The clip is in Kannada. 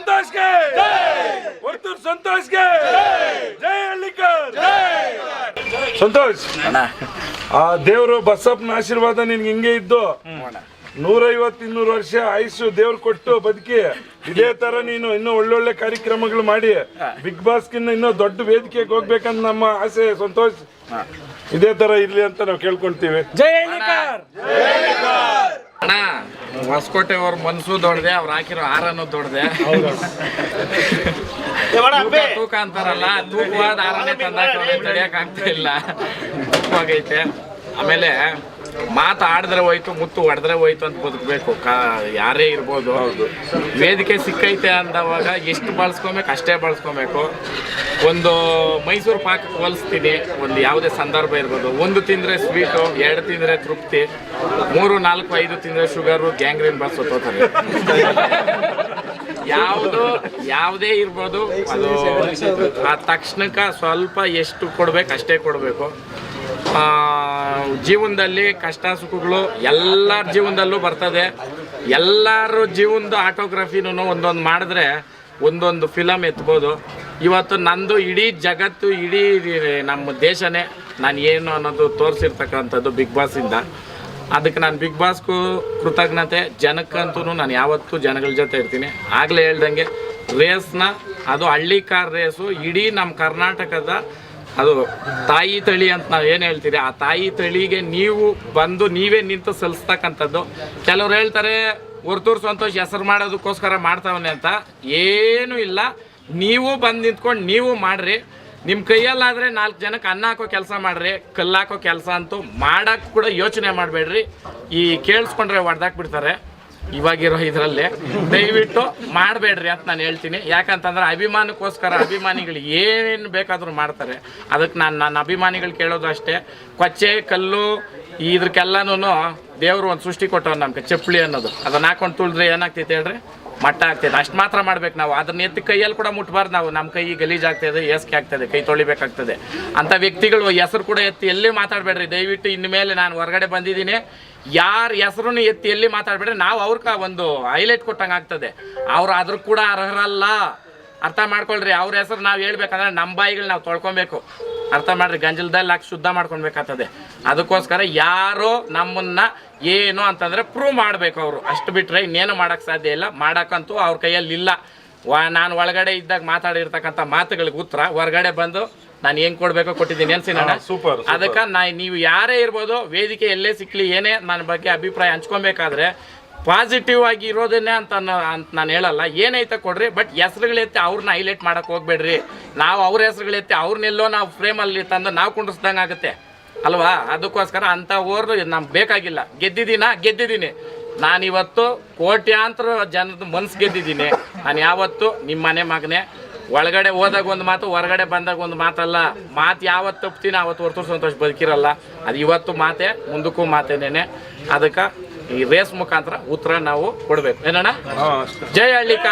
ಸಂತೋಷ್ಗೆ. ವರ್ತೂರ್ ಸಂತೋಷ್ಗೆ. ಜೈ! ಹಳ್ಳಿಕರ್. ಸಂತೋಷ್. ಆ ದೇವರು ಬಸಪ್ಪನ ಆಶೀರ್ವಾದ ನಿನ್ಗೆ ಹಿಂಗೆ ಇದ್ದು ನೂರೈವತ್ತು ಇನ್ನೂರು ವರ್ಷ ಆಯುಷು ದೇವ್ರು ಕೊಟ್ಟು ಬದುಕಿ ಇದೇ ತರ ನೀನು ಇನ್ನೂ ಒಳ್ಳೊಳ್ಳೆ ಕಾರ್ಯಕ್ರಮಗಳು ಮಾಡಿ ಬಿಗ್ ಬಾಸ್ಕಿನ್ನ ಇನ್ನೂ ದೊಡ್ಡ ವೇದಿಕೆಗೆ ಹೋಗ್ಬೇಕಂತ ನಮ್ಮ ಆಸೆ ಸಂತೋಷ್. ಇದೇ ತರ ಇರ್ಲಿ ಅಂತ ನಾವು ಕೇಳ್ಕೊಳ್ತೀವಿ. ಜೈ ಹೊಸಕೋಟೆ ಅವ್ರ ಮನ್ಸು ದೊಡ್ಡದೆ ಅವ್ರು ಹಾಕಿರೋ ಹಾರನು ದೊಡ್ಡದೆ. ತೂಕ ಅಂತಾರಲ್ಲ ತೂಕವಾದ ಹಾರನೇ ತಂದಾಕ ತಡಿಯಕ್ ಆಗ್ತಾ ಇಲ್ಲ. ತೂಕವಾಗೈತೆ. ಆಮೇಲೆ ಮಾತು ಆಡಿದ್ರೆ ಹೋಯ್ತು ಮುತ್ತು ಹೊಡೆದ್ರೆ ಹೋಯ್ತು ಅಂತ ಬದುಕಬೇಕು. ಕಾ ಯಾರೇ ಇರ್ಬೋದು. ಹೌದು. ವೇದಿಕೆ ಸಿಕ್ಕೈತೆ ಅಂದವಾಗ ಎಷ್ಟು ಬಳಸ್ಕೊಬೇಕು ಅಷ್ಟೇ ಬಳಸ್ಕೊಬೇಕು. ಒಂದು ಮೈಸೂರು ಪಾಕ್ ಹೋಲಿಸ್ತೀನಿ. ಒಂದು ಯಾವುದೇ ಸಂದರ್ಭ ಇರ್ಬೋದು. ಒಂದು ತಿಂದರೆ ಸ್ವೀಟು ಎರಡು ತಿಂದರೆ ತೃಪ್ತಿ ಮೂರು ನಾಲ್ಕು ಐದು ತಿಂದರೆ ಶುಗರು ಗ್ಯಾಂಗ್ರೀನ್ ಬಸ್ ತೋತಾರೆ ಯಾವುದು ಯಾವುದೇ ಇರ್ಬೋದು ಅದು ಆ ತಕ್ಷಣಕ್ಕೆ ಸ್ವಲ್ಪ ಎಷ್ಟು ಕೊಡ್ಬೇಕು ಅಷ್ಟೇ ಕೊಡಬೇಕು. ಜೀವನದಲ್ಲಿ ಕಷ್ಟ ಸುಖಗಳು ಎಲ್ಲರ ಜೀವನದಲ್ಲೂ ಬರ್ತದೆ. ಎಲ್ಲರ ಜೀವನದ ಆಟೋಗ್ರಫಿನೂ ಒಂದೊಂದು ಮಾಡಿದ್ರೆ ಒಂದೊಂದು ಫಿಲಮ್ ಎತ್ಬೋದು. ಇವತ್ತು ನಂದು ಇಡೀ ಜಗತ್ತು, ಇಡೀ ನಮ್ಮ ದೇಶನೇ ನಾನು ಏನು ಅನ್ನೋದು ತೋರಿಸಿರ್ತಕ್ಕಂಥದ್ದು ಬಿಗ್ ಬಾಸಿಂದ ಅದಕ್ಕೆ ನಾನು ಬಿಗ್ ಬಾಸ್ಗೂ ಕೃತಜ್ಞತೆ ಜನಕ್ಕಂತೂ ನಾನು ಯಾವತ್ತೂ ಜನಗಳ ಜೊತೆ ಇರ್ತೀನಿ. ಆಗಲೇ ಹೇಳ್ದಂಗೆ ರೇಸ್ನ ಅದು ಹಳ್ಳಿ ಕಾರ್ ರೇಸು ಇಡೀ ನಮ್ಮ ಕರ್ನಾಟಕದ ಅದು ತಾಯಿ ತಳಿ ಅಂತ ನಾವು ಏನು ಹೇಳ್ತೀರಿ? ಆ ತಾಯಿ ತಳಿಗೆ ನೀವು ಬಂದು ನೀವೇ ನಿಂತು ಸಲ್ಲಿಸ್ತಕ್ಕಂಥದ್ದು. ಕೆಲವ್ರು ಹೇಳ್ತಾರೆ ಹೊರ್ತೂರು ಸಂತೋಷ, ಹೆಸರು ಮಾಡೋದಕ್ಕೋಸ್ಕರ ಮಾಡ್ತಾವನೆ ಅಂತ. ಏನೂ ಇಲ್ಲ. ನೀವು ಬಂದು ನಿಂತ್ಕೊಂಡು ನೀವು ಮಾಡ್ರಿ. ನಿಮ್ಮ ಕೈಯಲ್ಲಾದರೆ ನಾಲ್ಕು ಜನಕ್ಕೆ ಅನ್ನ ಹಾಕೋ ಕೆಲಸ ಮಾಡ್ರಿ. ಕಲ್ಲಾಕೋ ಕೆಲಸ ಅಂತೂ ಮಾಡೋಕ್ಕೆ ಕೂಡ ಯೋಚನೆ ಮಾಡಬೇಡ್ರಿ. ಈ ಕೇಳಿಸ್ಕೊಂಡ್ರೆ ಹೊಡೆದಾಕ್ಬಿಡ್ತಾರೆ. ಇವಾಗಿರೋ ಇದರಲ್ಲಿ. ದಯವಿಟ್ಟು ಮಾಡಬೇಡ್ರಿ ಅಂತ ನಾನು ಹೇಳ್ತೀನಿ. ಯಾಕಂತಂದ್ರೆ ಅಭಿಮಾನಕ್ಕೋಸ್ಕರ ಅಭಿಮಾನಿಗಳು ಏನೇನು ಬೇಕಾದರೂ ಮಾಡ್ತಾರೆ. ಅದಕ್ಕೆ ನಾನು ನನ್ನ ಅಭಿಮಾನಿಗಳು ಕೇಳೋದು ಅಷ್ಟೇ. ಕೊಚ್ಚೆ, ಕಲ್ಲು ಇದಕ್ಕೆಲ್ಲನೂ ದೇವರು ಒಂದು ಸೃಷ್ಟಿ ಕೊಟ್ಟವ್ ನಮ್ಗೆ, ಚಪ್ಪಲಿ ಅನ್ನೋದು. ಅದನ್ನ ಹಾಕೊಂಡು ತುಳಿದ್ರೆ ಏನಾಗ್ತೈತೆ ಹೇಳ್ರಿ? ಮಟ್ಟ ಆಗ್ತೈತೆ. ಅಷ್ಟು ಮಾತ್ರ ಮಾಡ್ಬೇಕು ನಾವು. ಅದನ್ನ ಎತ್ತಿ ಕೈಯಲ್ಲಿ ಕೂಡ ಮುಟ್ಬಾರ್ದು ನಾವು. ನಮ್ಮ ಕೈ ಗಲೀಜ್ ಆಗ್ತದೆ ಏಸ್ಕೆ ಆಗ್ತದೆ ಕೈ ತೊಳಿಬೇಕಾಗ್ತದೆ ಅಂಥ ವ್ಯಕ್ತಿಗಳು ಹೆಸರು ಕೂಡ ಎತ್ತಿ ಎಲ್ಲಿ ಮಾತಾಡಬೇಡ್ರಿ? ದಯವಿಟ್ಟು ಇನ್ನು ಮೇಲೆ ನಾನು ಹೊರಗಡೆ ಬಂದಿದ್ದೀನಿ. ಯಾರ ಹೆಸರು ಎತ್ತಿ ಎಲ್ಲಿ ಮಾತಾಡ್ಬಿಟ್ರೆ ನಾವು ಅವ್ರಕ ಒಂದು ಹೈಲೈಟ್ ಕೊಟ್ಟಂಗೆ ಆಗ್ತದೆ. ಅವ್ರು ಅದ್ರ ಕೂಡ ಅರ್ಹರಲ್ಲ. ಅರ್ಥ ಮಾಡ್ಕೊಳ್ರಿ, ಅವ್ರ ಹೆಸರು ನಾವು ಹೇಳ್ಬೇಕಂದ್ರೆ ನಮ್ಮ ಬಾಯಿಗಳು ನಾವು ತೊಳ್ಕೊಬೇಕು. ಅರ್ಥ ಮಾಡ್ರಿ, ಗಂಜಲದಲ್ಲಿ ಹಾಕಿ ಶುದ್ಧ ಮಾಡ್ಕೊಳ್ಬೇಕಾಗ್ತದೆ. ಅದಕ್ಕೋಸ್ಕರ ಯಾರೋ ನಮ್ಮನ್ನ ಏನು ಅಂತಂದ್ರೆ ಪ್ರೂವ್ ಮಾಡಬೇಕು ಅವರು. ಅಷ್ಟು ಬಿಟ್ರೆ ಇನ್ನೇನು ಮಾಡಕ್ ಸಾಧ್ಯ ಇಲ್ಲ. ಮಾಡೋಕ್ಕಂತೂ ಅವ್ರ ಕೈಯಲ್ಲಿ ಇಲ್ಲ ವ ನಾನು ಒಳಗಡೆ ಇದ್ದಾಗ ಮಾತಾಡಿರ್ತಕ್ಕಂಥ ಮಾತುಗಳಿಗೆ ಉತ್ತರ. ಹೊರಗಡೆ ಬಂದು ನಾನು ಏನು ಕೊಡಬೇಕೋ ಕೊಟ್ಟಿದ್ದೀನಿ. ಅನ್ಸಿನಣ್ಣ ಸೂಪರ್ ಅದಕ್ಕೆ ನಾ ನೀವು ಯಾರೇ ಇರ್ಬೋದು ವೇದಿಕೆ ಎಲ್ಲೇ ಸಿಕ್ಲಿ ಏನೇ ನನ್ನ ಬಗ್ಗೆ ಅಭಿಪ್ರಾಯ ಹಂಚ್ಕೊಬೇಕಾದ್ರೆ ಪಾಸಿಟಿವ್ ಆಗಿ ಇರೋದನ್ನೇ ಅಂತ ಅಂತ ನಾನು ಹೇಳಲ್ಲ. ಏನೈತೆ ಕೊಡ್ರಿ ಬಟ್ ಹೆಸ್ರುಗಳೆತ್ತಿ ಅವ್ರನ್ನ ಹೈಲೈಟ್ ಮಾಡೋಕೆ ಹೋಗ್ಬೇಡ್ರಿ. ನಾವು ಅವ್ರ ಹೆಸ್ರುಗಳೆತ್ತಿ ಅವ್ರನ್ನೆಲ್ಲೋ ನಾವು ಫ್ರೇಮಲ್ಲಿ ತಂದು ನಾವು ಕುಂಡಿಸ್ದಂಗೆ ಆಗುತ್ತೆ. ಅಲ್ವಾ? ಅದಕ್ಕೋಸ್ಕರ ಅಂತ ಓರ್ದು ನಮ್ಗೆ ಬೇಕಾಗಿಲ್ಲ. ಗೆದ್ದಿದ್ದೀನ? ಗೆದ್ದಿದ್ದೀನಿ. ನಾನಿವತ್ತು ಕೋಟ್ಯಾಂತರ ಜನದ ಮನ್ಸು ಗೆದ್ದಿದ್ದೀನಿ. ನಾನು ಯಾವತ್ತು ನಿಮ್ಮ ಮನೆ ಮಗನೇ ಒಳಗಡೆ ಹೋದಾಗ ಒಂದು ಮಾತು ಹೊರಗಡೆ ಬಂದಾಗ ಒಂದು ಮಾತಲ್ಲ. ಮಾತು ಯಾವತ್ತು ತಪ್ತೀನಿ ಅವತ್ತು ಹೊರತು ಸಂತೋಷ ಬದುಕಿರಲ್ಲ. ಅದು ಇವತ್ತು ಮಾತೆ ಮುಂದಕ್ಕೂ ಮಾತೇನೇನೆ. ಅದಕ್ಕೆ ಈ ರೇಸ್ ಮುಖಾಂತರ ಉತ್ತರ ನಾವು ಕೊಡಬೇಕು. ಏನಣ್ಣ? ಜೈ ಹಳ್ಳಿಕ.